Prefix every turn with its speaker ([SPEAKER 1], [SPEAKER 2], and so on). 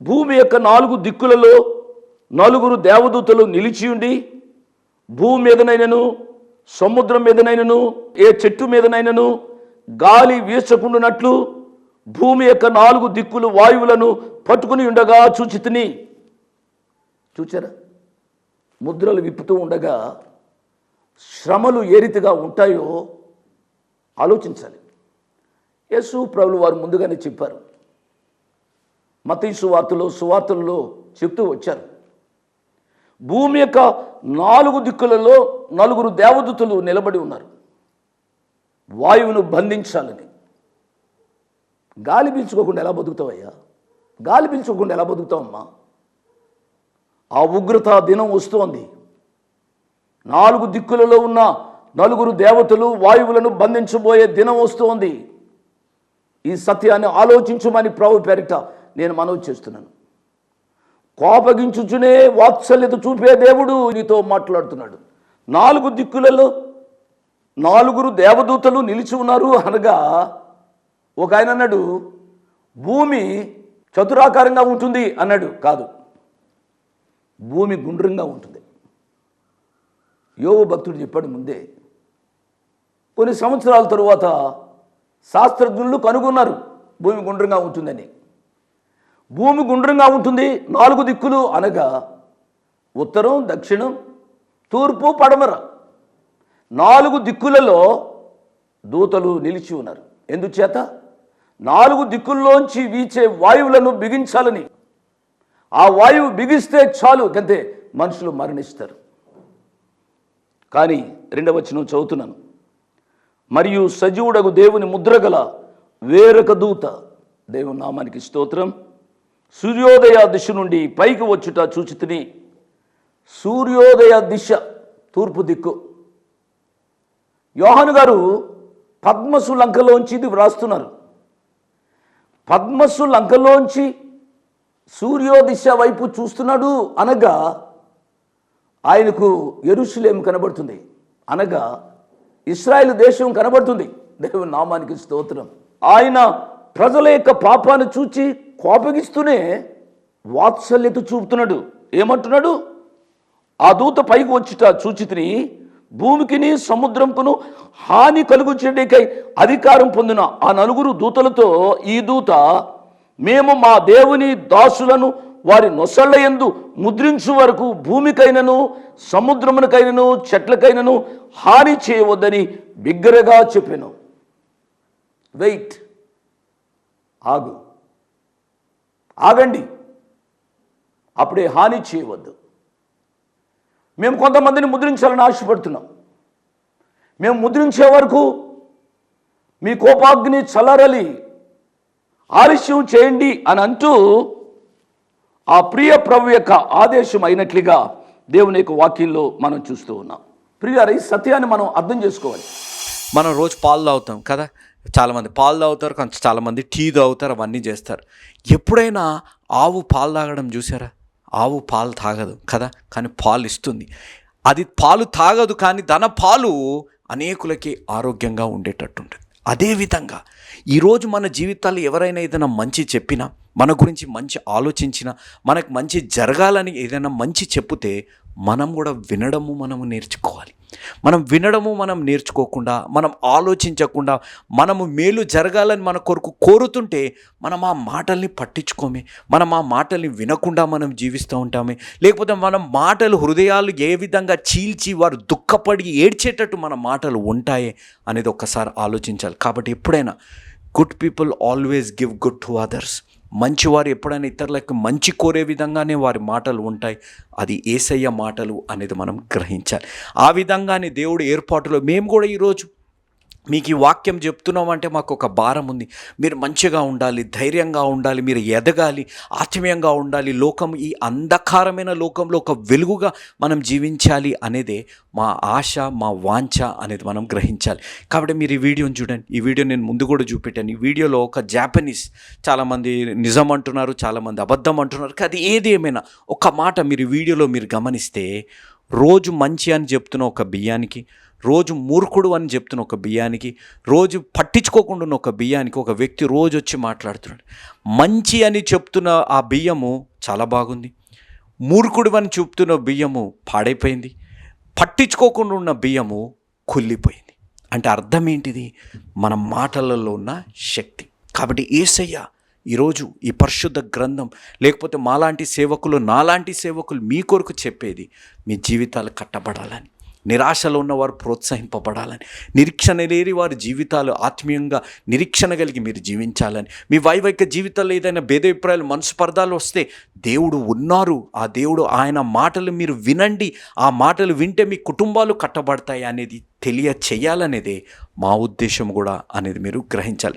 [SPEAKER 1] భూమి యొక్క నాలుగు దిక్కులలో నలుగురు దేవదూతలు నిలిచి ఉండి భూమి మీదనైనను సముద్రం మీదనైనను ఏ చెట్టు మీదనైనను గాలి వీచకుండునట్లు భూమి యొక్క నాలుగు దిక్కులు వాయువులను పట్టుకుని ఉండగా చూచితిని. చూచారా? ముద్రలు విప్పుతూ ఉండగా శ్రమలు ఏ రీతిగా ఉంటాయో ఆలోచించాలి. యేసు ప్రభులు వారు ముందుగానే చెప్పారు. మతీ సువార్తలో సువార్తల్లో చెప్తూ వచ్చారు. భూమి యొక్క నాలుగు దిక్కులలో నలుగురు దేవదూతలు నిలబడి ఉన్నారు. వాయువును బంధించాలని. గాలి పీల్చుకోకుండా ఎలా బతుకుతావయ్యా? గాలి పీల్చుకోకుండా ఎలా బతుకుతావమ్మా? ఆ ఉగ్రత దినం వస్తోంది. నాలుగు దిక్కులలో ఉన్న నలుగురు దేవతలు వాయువులను బంధించబోయే దినం వస్తోంది. ఈ సత్యాన్ని ఆలోచించమని ప్రభు పేరిట నేను మనవి చేస్తున్నాను. కోపగించుచునే వాత్సల్యత చూపే దేవుడు నీతో మాట్లాడుతున్నాడు. నాలుగు దిక్కులలో నాలుగురు దేవదూతలు నిలిచి ఉన్నారు అనగా ఒక ఆయన అన్నాడు భూమి చతురాకారంగా ఉంటుంది అన్నాడు. కాదు భూమి గుండ్రంగా ఉంటుంది. యోగ భక్తుడు చెప్పాడు ముందే కొన్ని సంవత్సరాల తరువాత శాస్త్రజ్ఞులు కనుగొన్నారు భూమి గుండ్రంగా ఉంటుందని. భూమి గుండ్రంగా ఉంటుంది నాలుగు దిక్కులు అనగా ఉత్తరం దక్షిణం తూర్పు పడమర. నాలుగు దిక్కులలో దూతలు నిలిచి ఉన్నారు. ఎందుచేత? నాలుగు దిక్కుల్లోంచి వీచే వాయువులను బిగించాలని. ఆ వాయువు బిగిస్తే చాలు కంతే మనుషులు మరణిస్తారు. కానీ రెండవ వచనం చదువుతున్నాను. మరియు సజీవుడగు దేవుని ముద్రగల వేరొక దూత. దేవుని నామానికి స్తోత్రం. సూర్యోదయ దిశ నుండి పైకి వచ్చుట చూచితిని. సూర్యోదయ దిశ తూర్పు దిక్కు. యోహాను గారు పద్మసు లంకలోంచి ఇది వ్రాస్తున్నారు. పద్మసు లంకలోంచి సూర్యోదిశ వైపు చూస్తున్నాడు అనగా ఆయనకు ఎరుషులేం కనబడుతుంది. అనగా ఇస్రాయేల్ దేశం కనబడుతుంది. దేవుని నామానికి స్తోత్రం. ఆయన ప్రజల యొక్క పాపాన్ని చూచి కోపగిస్తూనే వాత్సల్యత చూపుతున్నాడు. ఏమంటున్నాడు? ఆ దూత పైకి వచ్చిట చూచితిని భూమికిని సముద్రంకును హాని కలుగుచేటికై అధికారం పొందిన ఆ నలుగురు దూతలతో ఈ దూత మేము మా దేవుని దాసులను వారి నొసళ్ళ ఎందు ముద్రించు వరకు భూమికైనను సముద్రమునకైనను చెట్లకైనను హాని చేయవద్దని బిగ్గరగా చెప్పాను. వెయిట్. ఆగు. ఆగండి. అప్పుడే హాని చేయవద్దు. మేము కొంతమందిని ముద్రించాలని ఆశపడుతున్నాం. మేము ముద్రించే వరకు మీ కోపాగ్ని చల్లరలి ఆలస్యం చేయండి అని అంటూ ఆ ప్రియ ప్రభు యొక్క ఆదేశం అయినట్లుగా దేవుని యొక్క వాక్యంలో మనం చూస్తూ ఉన్నాం. ప్రియ ఈ సత్యాన్ని మనం అర్థం చేసుకోవాలి.
[SPEAKER 2] మనం రోజు పాలు తాగుతాం కదా. చాలామంది పాలు తాగుతారు కొంచెం చాలామంది టీ తాగుతారు అవన్నీ చేస్తారు. ఎప్పుడైనా ఆవు పాలు తాగడం చూసారా? ఆవు పాలు తాగదు కదా కానీ పాలు ఇస్తుంది. అది పాలు తాగదు కానీ తన పాలు అనేకులకి ఆరోగ్యంగా ఉండేటట్టుంటుంది. అదేవిధంగా ఈరోజు మన జీవితాలు ఎవరైనా ఏదైనా మంచి చెప్పినా మన గురించి మంచి ఆలోచించినా మనకు మంచి జరగాలని ఏదైనా మంచి చెప్తే మనం కూడా వినడము మనము నేర్చుకోవాలి. మనం వినడము మనం నేర్చుకోకుండా మనం ఆలోచించకుండా మనము మేలు జరగాలని మన కొరకు కోరుతుంటే మనం ఆ మాటల్ని పట్టించుకోమే. మనం ఆ మాటల్ని వినకుండా మనం జీవిస్తూ ఉంటామే. లేకపోతే మనం మాటలు హృదయాలు ఏ విధంగా చీల్చి వారు దుఃఖపడి ఏడ్చేటట్టు మన మాటలు ఉంటాయే అనేది ఒక్కసారి ఆలోచించాలి. కాబట్టి ఎప్పుడైనా good people always give good to others మంచివారు ఎప్పుడైనా ఇతరులకు మంచి కోరే విధంగానే వారి మాటలు ఉంటాయి. అది ఏసయ్య మాటలు అనేది మనం గ్రహించాలి. ఆ విధంగానే దేవుడు ఏర్పాటులో మేము కూడా ఈరోజు మీకు ఈ వాక్యం చెప్తున్నామంటే మాకు ఒక భారం ఉంది. మీరు మంచిగా ఉండాలి ధైర్యంగా ఉండాలి మీరు ఎదగాలి ఆత్మీయంగా ఉండాలి. లోకం ఈ అంధకారమైన లోకంలో ఒక వెలుగుగా మనం జీవించాలి అనేదే మా ఆశ మా వాంఛ అనేది మనం గ్రహించాలి. కాబట్టి మీరు ఈ వీడియోని చూడండి. ఈ వీడియో నేను ముందు కూడా చూపెట్టాను. ఈ వీడియోలో ఒక జాపనీస్ చాలామంది నిజం అంటున్నారు చాలామంది అబద్ధం అంటున్నారు. అది ఏది ఏమైనా ఒక మాట మీరు వీడియోలో మీరు గమనిస్తే రోజు మంచి అని చెప్తున్న ఒక బియ్యానికి రోజు మూర్ఖుడు అని చెప్తున్న ఒక బియ్యానికి రోజు పట్టించుకోకుండా ఉన్న ఒక బియ్యానికి ఒక వ్యక్తి రోజు వచ్చి మాట్లాడుతున్నాడు. మంచి అని చెప్తున్న ఆ బియ్యము చాలా బాగుంది. మూర్ఖుడు అని చెప్తున్న బియ్యము పాడైపోయింది. పట్టించుకోకుండా ఉన్న బియ్యము కుళ్ళిపోయింది. అంటే అర్థం ఏంటిది? మన మాటలలో ఉన్న శక్తి. కాబట్టి ఏసయ్య ఈరోజు ఈ పరిశుద్ధ గ్రంథం లేకపోతే మాలాంటి సేవకులు నాలాంటి సేవకులు మీ కొరకు చెప్పేది మీ జీవితాలు కట్టబడాలని. నిరాశలో ఉన్నవారు ప్రోత్సహింపబడాలని నిరీక్షణ లేని వారి జీవితాలు ఆత్మీయంగా నిరీక్షణ కలిగి మీరు జీవించాలని మీ వైవాహిక జీవితాల్లో ఏదైనా భేదాభిప్రాయాలు మనస్పర్ధాలు వస్తే దేవుడు ఉన్నారు. ఆ దేవుడు ఆయన మాటలు మీరు వినండి. ఆ మాటలు వింటే మీ కుటుంబాలు కట్టబడతాయి అనేది తెలియ చేయాలనేదే మా ఉద్దేశం కూడా అనేది మీరు గ్రహించాలి.